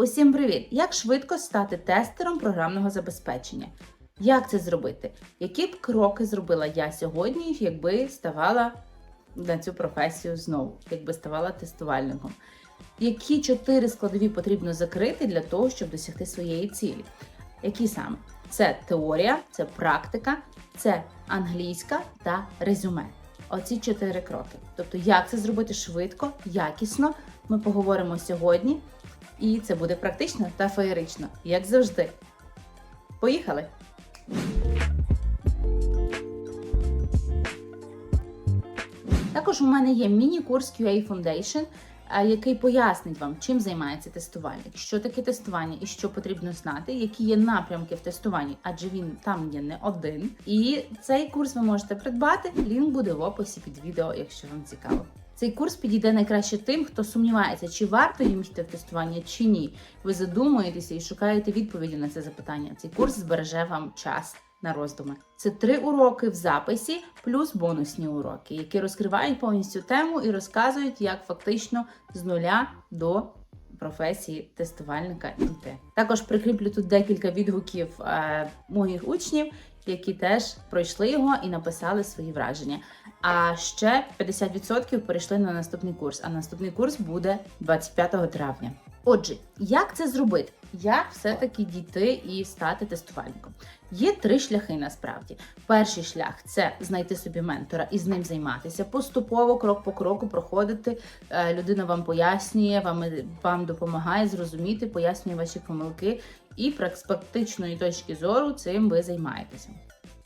Усім привіт! Як швидко стати тестером програмного забезпечення? Як це зробити? Які б кроки зробила я сьогодні, якби ставала на цю професію знову, якби ставала тестувальником? Які чотири складові потрібно закрити для того, щоб досягти своєї цілі? Які саме? Це теорія, це практика, це англійська та резюме. Оці чотири кроки. Тобто, як це зробити швидко, якісно, ми поговоримо сьогодні. І це буде практично та феєрично, як завжди. Поїхали! Також у мене є міні-курс QA Foundation, який пояснить вам, чим займається тестувальник, що таке тестування і що потрібно знати, які є напрямки в тестуванні, адже він там є не один. І цей курс ви можете придбати. Лінк буде в описі під відео, якщо вам цікаво. Цей курс підійде найкраще тим, хто сумнівається, чи варто їм йти в тестування, чи ні. Ви задумуєтеся і шукаєте відповіді на це запитання. Цей курс збереже вам час на роздуми. Це три уроки в записі, плюс бонусні уроки, які розкривають повністю тему і розказують, як фактично з нуля до професії тестувальника йти. Також прикріплю тут декілька відгуків е, моїх учнів, які теж пройшли його і написали свої враження. А ще 50% перейшли на наступний курс. А наступний курс буде 25 травня. Отже, як це зробити? Як все-таки дійти і стати тестувальником? Є три шляхи насправді. Перший шлях це знайти собі ментора і з ним займатися. Поступово, крок по кроку, проходити. Е, Людина вам пояснює, вам, вам допомагає зрозуміти, пояснює ваші помилки, і з практичної точки зору цим ви займаєтеся.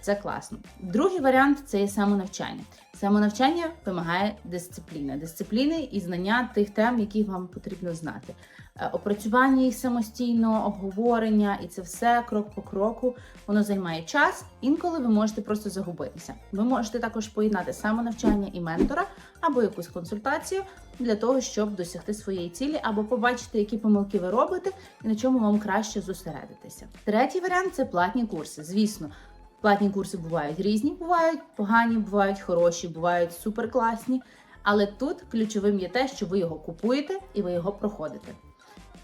Це класно. Другий варіант це є самонавчання. Самонавчання вимагає дисципліни, дисципліни і знання тих тем, які вам потрібно знати. Е, Опрацювання їх самостійно, обговорення, і це все крок по кроку. Воно займає час. Інколи ви можете просто загубитися. Ви можете також поєднати самонавчання і ментора або якусь консультацію для того, щоб досягти своєї цілі, або побачити, які помилки ви робите, і на чому вам краще зосередитися. Третій варіант це платні курси. Звісно, Платні курси бувають різні, бувають погані, бувають хороші, бувають суперкласні. Але тут ключовим є те, що ви його купуєте і ви його проходите.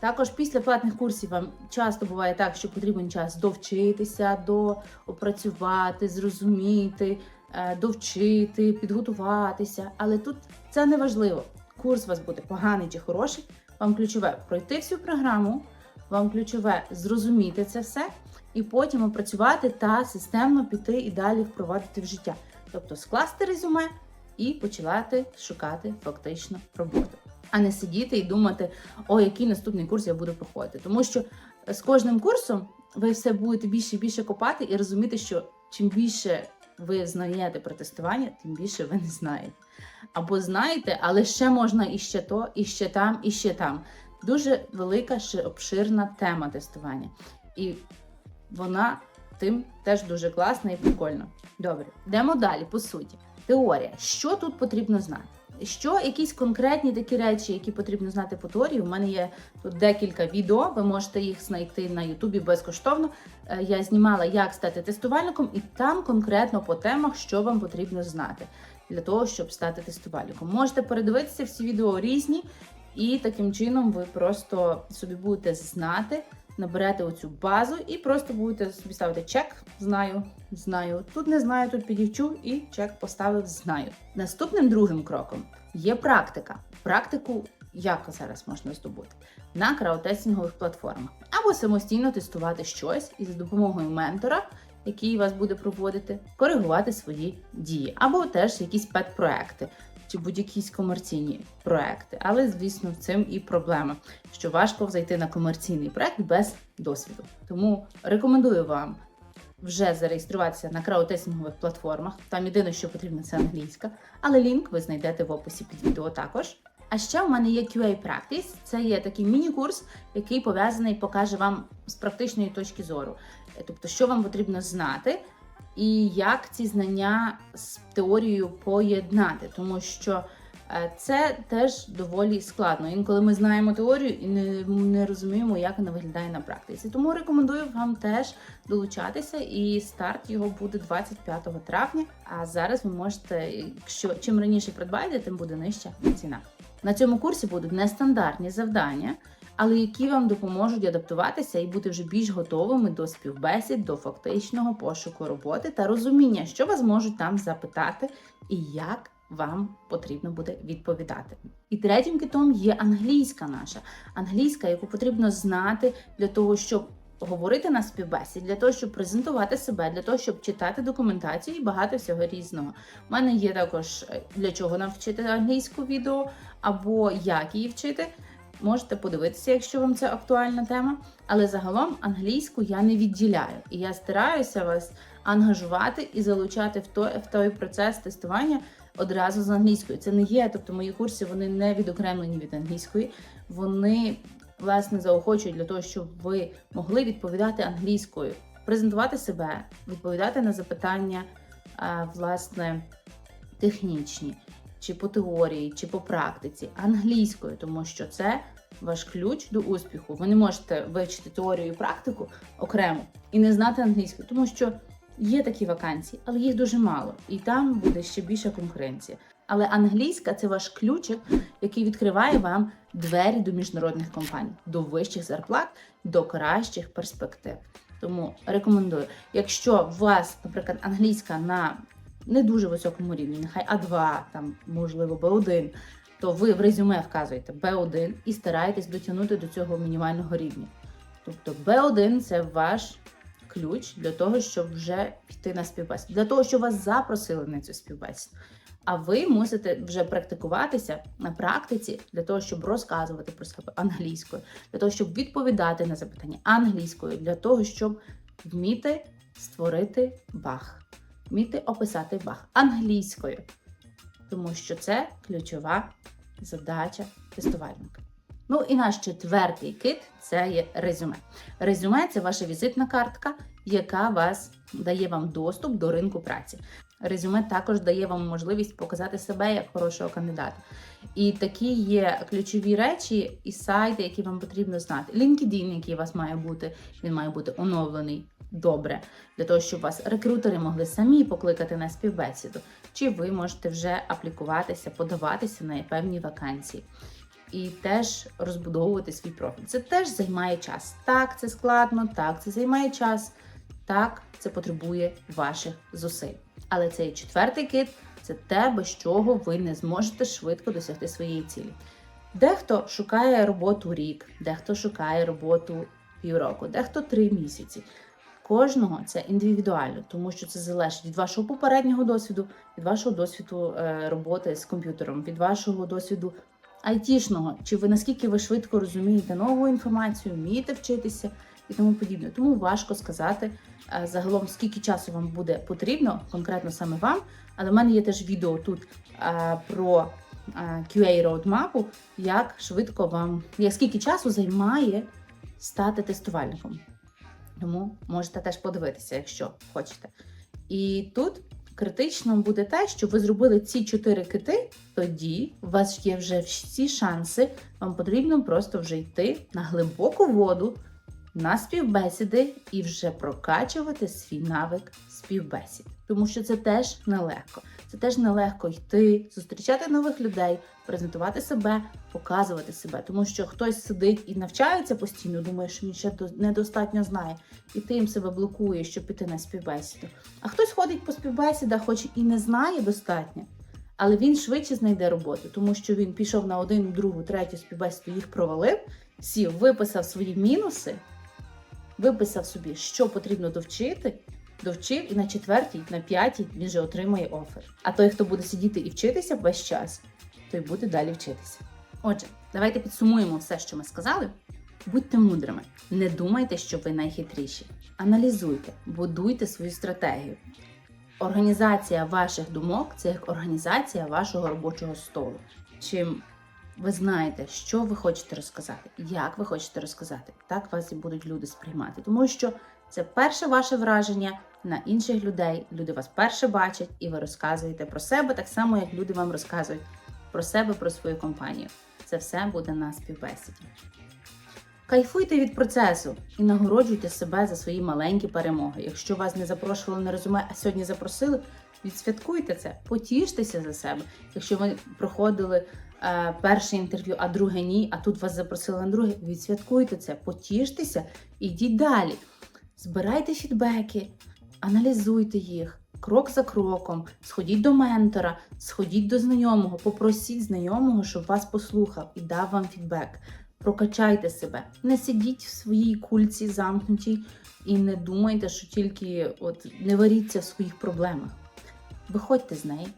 Також після платних курсів вам часто буває так, що потрібен час довчитися, доопрацювати, зрозуміти, е, довчити, підготуватися. Але тут це не важливо. Курс у вас буде поганий чи хороший. Вам ключове пройти всю програму, вам ключове зрозуміти це все і потім опрацювати та системно піти і далі впровадити в життя. Тобто скласти резюме і починати шукати фактично роботу, а не сидіти і думати, о, який наступний курс я буду проходити. Тому що з кожним курсом ви все будете більше і більше копати і розуміти, що чим більше ви знаєте про тестування, тим більше ви не знаєте. Або знаєте, але ще можна і ще то, і ще там, і ще там. Дуже велика, ще обширна тема тестування. І вона тим теж дуже класна і прикольна. Добре, йдемо далі, по суті. Теорія. Що тут потрібно знати? Що якісь конкретні такі речі, які потрібно знати по теорії? У мене є тут декілька відео, ви можете їх знайти на Ютубі безкоштовно. Е, Я знімала, як стати тестувальником, і там конкретно по темах, що вам потрібно знати для того, щоб стати тестувальником. Можете передивитися всі відео різні, і таким чином ви просто собі будете знати, наберете оцю базу і просто будете собі ставити чек. Знаю, знаю. Тут не знаю, тут підівчу і чек поставив, знаю. Наступним другим кроком є практика. Практику як зараз можна здобути на краудтестингових платформах або самостійно тестувати щось і за допомогою ментора, який вас буде проводити, коригувати свої дії, або теж якісь пет-проекти чи будь-які комерційні проекти. Але, звісно, в цим і проблема, що важко зайти на комерційний проект без досвіду. Тому рекомендую вам вже зареєструватися на краудтестингових платформах. Там єдине, що потрібно, це англійська, але лінк ви знайдете в описі під відео також. А ще в мене є QA Practice. Це є такий міні-курс, який пов'язаний, покаже вам з практичної точки зору. Тобто, що вам потрібно знати, і як ці знання з теорією поєднати, тому що е, це теж доволі складно. Інколи ми знаємо теорію і не, не розуміємо, як вона виглядає на практиці. Тому рекомендую вам теж долучатися, і старт його буде 25 травня. А зараз ви можете, якщо чим раніше придбаєте, тим буде нижча ціна. На цьому курсі будуть нестандартні завдання. Але які вам допоможуть адаптуватися і бути вже більш готовими до співбесід, до фактичного пошуку роботи та розуміння, що вас можуть там запитати і як вам потрібно буде відповідати. І третім китом є англійська наша, англійська, яку потрібно знати для того, щоб говорити на співбесіді, для того, щоб презентувати себе, для того, щоб читати документацію і багато всього різного. У мене є також е, для чого навчити англійську відео або як її вчити. Можете подивитися, якщо вам це актуальна тема. Але загалом англійську я не відділяю. І я стараюся вас ангажувати і залучати в той, в той процес тестування одразу з англійською. Це не є, тобто мої курси вони не відокремлені від англійської. Вони власне заохочують для того, щоб ви могли відповідати англійською, презентувати себе, відповідати на запитання, власне, технічні, чи по теорії, чи по практиці, англійською, тому що це ваш ключ до успіху. Ви не можете вивчити теорію і практику окремо і не знати англійську, тому що є такі вакансії, але їх дуже мало, і там буде ще більша конкуренція. Але англійська це ваш ключик, який відкриває вам двері до міжнародних компаній, до вищих зарплат, до кращих перспектив. Тому рекомендую, якщо у вас, наприклад, англійська на не дуже високому рівні, нехай А2, там можливо Б1, то ви в резюме вказуєте Б1 і стараєтесь дотягнути до цього мінімального рівня. Тобто Б1 це ваш ключ для того, щоб вже піти на співбесіду, для того, щоб вас запросили на цю співбесіду. А ви мусите вже практикуватися на практиці для того, щоб розказувати про себе англійською, для того, щоб відповідати на запитання англійською, для того, щоб вміти створити баг, вміти описати баг англійською, тому що це ключова задача тестувальника. Ну і наш четвертий кит це є резюме. Резюме це ваша візитна картка, яка вас дає вам доступ до ринку праці. Резюме також дає вам можливість показати себе як хорошого кандидата. І такі є ключові речі і сайти, які вам потрібно знати. LinkedIn, який у вас має бути, він має бути оновлений добре, для того, щоб вас рекрутери могли самі покликати на співбесіду, чи ви можете вже аплікуватися, подаватися на певні вакансії. І теж розбудовувати свій профіль. Це теж займає час. Так, це складно, так, це займає час, так, це потребує ваших зусиль. Але цей четвертий кит це те, без чого ви не зможете швидко досягти своєї цілі. Дехто шукає роботу рік, дехто шукає роботу півроку, дехто три місяці. Кожного це індивідуально, тому що це залежить від вашого попереднього досвіду, від вашого досвіду е, роботи з комп'ютером, від вашого досвіду айтішного, чи ви наскільки ви швидко розумієте нову інформацію, вмієте вчитися і тому подібне. Тому важко сказати е, загалом, скільки часу вам буде потрібно, конкретно саме вам. Але в мене є теж відео тут е, про QA roadmap, як швидко вам, як скільки часу займає стати тестувальником. Тому можете теж подивитися, якщо хочете. І тут критично буде те, що ви зробили ці чотири кити, тоді у вас є вже всі шанси. Вам потрібно просто вже йти на глибоку воду, на співбесіди і вже прокачувати свій навик співбесід. Тому що це теж нелегко. Це теж нелегко йти, зустрічати нових людей, презентувати себе, показувати себе. Тому що хтось сидить і навчається постійно, думає, що він ще недостатньо знає, і ти їм себе блокує, щоб піти на співбесіду. А хтось ходить по співбесідах, хоч і не знає достатньо, але він швидше знайде роботу, тому що він пішов на один, другу, третю співбесіду, їх провалив, сів, виписав свої мінуси, виписав собі, що потрібно довчити. Довчив і на четвертій, на п'ятій він вже отримає офер. А той, хто буде сидіти і вчитися весь час, той буде далі вчитися. Отже, давайте підсумуємо все, що ми сказали. Будьте мудрими, не думайте, що ви найхитріші. Аналізуйте, будуйте свою стратегію. Організація ваших думок це як організація вашого робочого столу. Чим ви знаєте, що ви хочете розказати, як ви хочете розказати, так вас і будуть люди сприймати. Тому що це перше ваше враження на інших людей. Люди вас перше бачать, і ви розказуєте про себе так само, як люди вам розказують про себе, про свою компанію. Це все буде на співбесіді. Кайфуйте від процесу і нагороджуйте себе за свої маленькі перемоги. Якщо вас не запрошували на резюме, а сьогодні запросили, відсвяткуйте це, потіштеся за себе. Якщо ви проходили перше інтерв'ю, а друге ні, а тут вас запросили на друге. Відсвяткуйте це, потіштеся і йдіть далі. Збирайте фідбеки, аналізуйте їх крок за кроком. Сходіть до ментора, сходіть до знайомого, попросіть знайомого, щоб вас послухав і дав вам фідбек. Прокачайте себе, не сидіть в своїй кульці замкнутій і не думайте, що тільки от не варіться в своїх проблемах. Виходьте з неї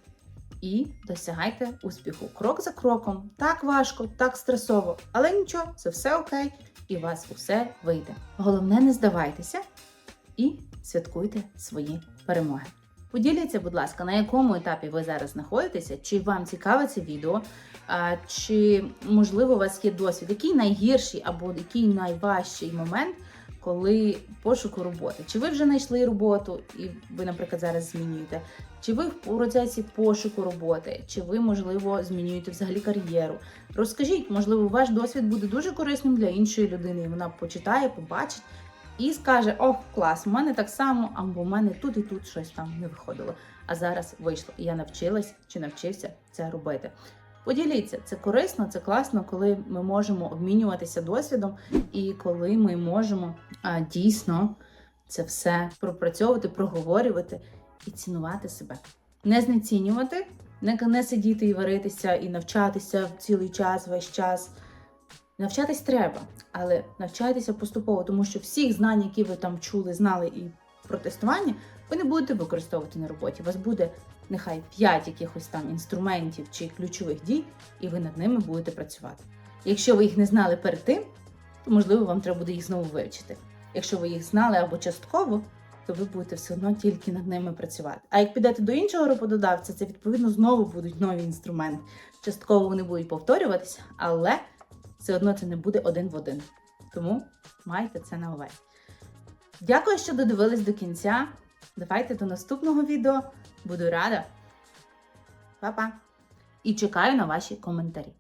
і досягайте успіху крок за кроком. Так важко, так стресово, але нічого, це все окей, і у вас усе вийде. Головне, не здавайтеся і святкуйте свої перемоги. Поділіться, будь ласка, на якому етапі ви зараз знаходитеся, чи вам цікаве це відео, чи можливо у вас є досвід, який найгірший або який найважчий момент, коли пошуку роботи? Чи ви вже знайшли роботу і ви, наприклад, зараз змінюєте? Чи ви в процесі пошуку роботи, чи ви, можливо, змінюєте взагалі кар'єру? Розкажіть, можливо, ваш досвід буде дуже корисним для іншої людини, і вона почитає, побачить і скаже: Ох, клас, у мене так само, або у мене тут і тут щось там не виходило. А зараз вийшло. І я навчилась чи навчився це робити. Поділіться, це корисно, це класно, коли ми можемо обмінюватися досвідом, і коли ми можемо а, дійсно це все пропрацьовувати, проговорювати і цінувати себе. Не знецінювати, не, не сидіти і варитися, і навчатися цілий час, весь час. Навчатись треба, але навчайтеся поступово, тому що всіх знань, які ви там чули, знали і про тестування, ви не будете використовувати на роботі. У вас буде нехай 5 якихось там інструментів чи ключових дій, і ви над ними будете працювати. Якщо ви їх не знали перед тим, то можливо вам треба буде їх знову вивчити. Якщо ви їх знали або частково, то ви будете все одно тільки над ними працювати. А як підете до іншого роботодавця, це відповідно знову будуть нові інструменти. Частково вони будуть повторюватися, але все одно це не буде один в один. Тому майте це на увазі. Дякую, що додивились до кінця. Давайте до наступного відео. Буду рада. Па-па! І чекаю на ваші коментарі.